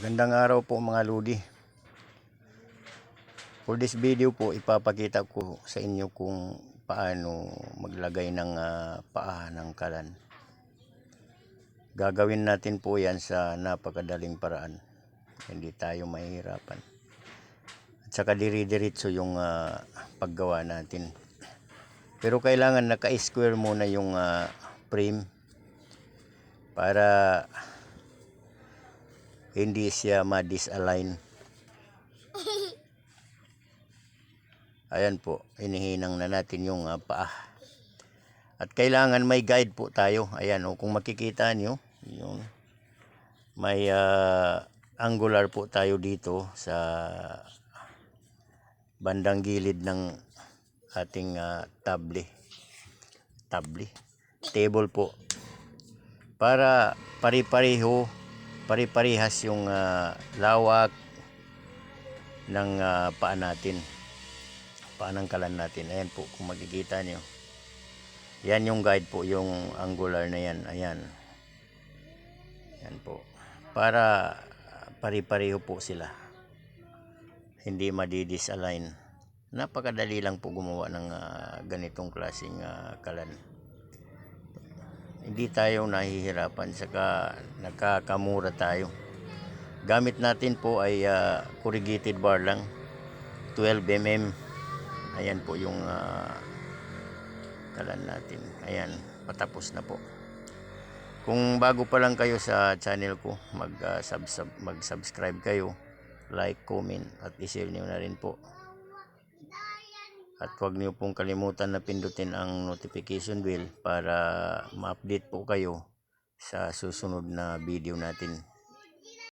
Magandang araw po mga ludi. For this video po, ipapakita ko sa inyo kung paano maglagay ng ah, paa ng kalan. Gagawin natin po yan sa napakadaling paraan. Hindi tayo mahihirapan. At saka diri-diritso yung ah, paggawa natin. Pero kailangan naka-square muna yung ah, frame para hindi siya ma-disalign. Ayan po, inihinang na natin yung ah, paa. At kailangan may guide po tayo. Ayan, oh, kung makikita nyo, yung may ah, angular po tayo dito sa bandang gilid ng ating ah, table. Table. Table po. Para pari-pareho pari-parihas yung ah, lawak ng ah, paa natin. Paa ng kalan natin. Ayan po, kung makikita nyo. Yan yung guide po, yung angular na yan. Ayan. Yan po. Para pari-pareho po sila. Hindi madidisalign. Napakadali lang po gumawa ng ah, ganitong klaseng ah, kalan hindi tayo nahihirapan saka nakakamura tayo. Gamit natin po ay ah, corrugated bar lang 12 mm ayan po yung kalan natin. Ayan patapos na po. Kung bago pa lang kayo sa channel ko mag, ah, sub, sub- mag-subscribe kayo like, comment at i-share nyo na rin po at huwag niyo pong kalimutan na pindutin ang notification bell para ma-update po kayo sa susunod na video natin.